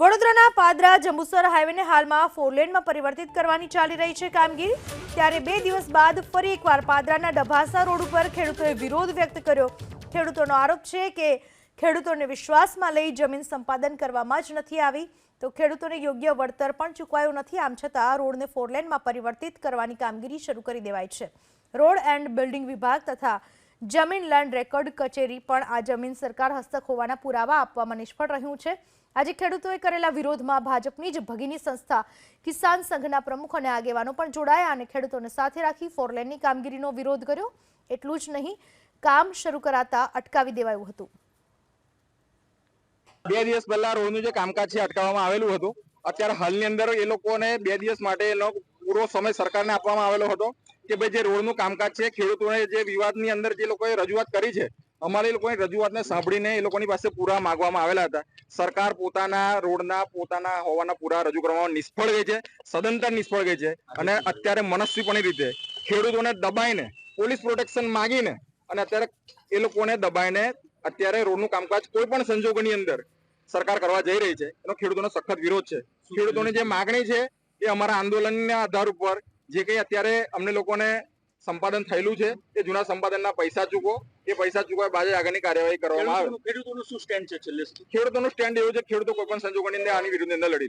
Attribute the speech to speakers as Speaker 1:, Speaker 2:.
Speaker 1: વડોદરાના પાદરા જંબુસર હાઈવેને હાલમાં ફોરલેનમાં પરિવર્તિત કરવાની ચાલી રહી છે કામગીરી. ત્યારે બે દિવસ બાદ ફરી એકવાર પાદરાના ડભાસા રોડ ઉપર ખેડૂતોએ વિરોધ વ્યક્ત કર્યો. ખેડૂતોનો આરોપ છે કે ખેડૂતોને વિશ્વાસમાં લઈ જમીન સંપાદન કરવામાં જ નથી આવી. તો ખેડૂતોને યોગ્ય વળતર પણ ચૂકવાયું નથી. આમ છતાં રોડને ફોરલેનમાં પરિવર્તિત કરવાની કામગીરી શરૂ કરી દેવાઈ છે. રોડ એન્ડ બિલ્ડિંગ વિભાગ તથા જમીન લેન્ડ રેકોર્ડ કચેરી પણ આ જમીન સરકાર હસ્તક હોવાના પુરાવા આપવામાં નિષ્ફળ રહ્યું છે. આજે ખેડૂતોએ કરેલા વિરોધમાં ભાજપની જ ભગીની સંસ્થા કિસાન સંઘના પ્રમુખ અને આગેવાનો પણ જોડાયા અને ખેડૂતોને સાથે રાખી ફોરલેનની કામગીરીનો વિરોધ કર્યો. એટલું જ નહીં, કામ શરૂ કરાતા અટકાવી દેવાયું હતું.
Speaker 2: બે દિવસ પહેલા રોડનું જે કામકાજ છે અટકાવવામાં આવેલું હતું. અત્યારે હાલની અંદર એ લોકોને બે દિવસ માટે એનો પૂરો સમય સરકારને આપવામાં આવેલો હતો. કે ભાઈ જે રોડનું કામકાજ છે ખેડૂતોને જે વિવાદની અંદર જે લોકોએ રજૂઆત કરી છે અમારે એ લોકોની રજૂઆતને સાંભળીને એ લોકોની પાસે પૂરા માંગવામાં આવેલા હતા. સરકાર પોતાના રોડના પોતાના હોવાના પૂરા રજૂ કરવામાં નિષ્ફળ ગઈ છે સદંતર નિષ્ફળ ગઈ છે અને અત્યારે મનસ્વીપણી રીતે ખેડૂતોને દબાઈને પોલીસ પ્રોટેક્શન માંગીને અને અત્યારે એ લોકોને દબાઈને અત્યારે રોડનું કામકાજ કોઈ પણ સંજોગોની અંદર સરકાર કરવા જઈ રહી છે. એનો ખેડૂતોનો સખત વિરોધ છે. ખેડૂતોની જે માગણી છે એ અમારા આંદોલનના આધાર ઉપર જે કંઈ અત્યારે અમને લોકોને સંપાદન થયેલું છે એ જૂના સંપાદનના પૈસા ચૂકો એ પૈસા ચૂકવા બાદ આગળની કાર્યવાહી કરવામાં આવે.
Speaker 3: ખેડૂતોનું ખેડૂતોનું શું સ્ટેન્ડ છે છેલ્લે
Speaker 2: ખેડૂતોનું સ્ટેન્ડ એવું છે ખેડૂતો કોઈ પણ સંજોગોની અંદર આની વિરુદ્ધ અંદર લડી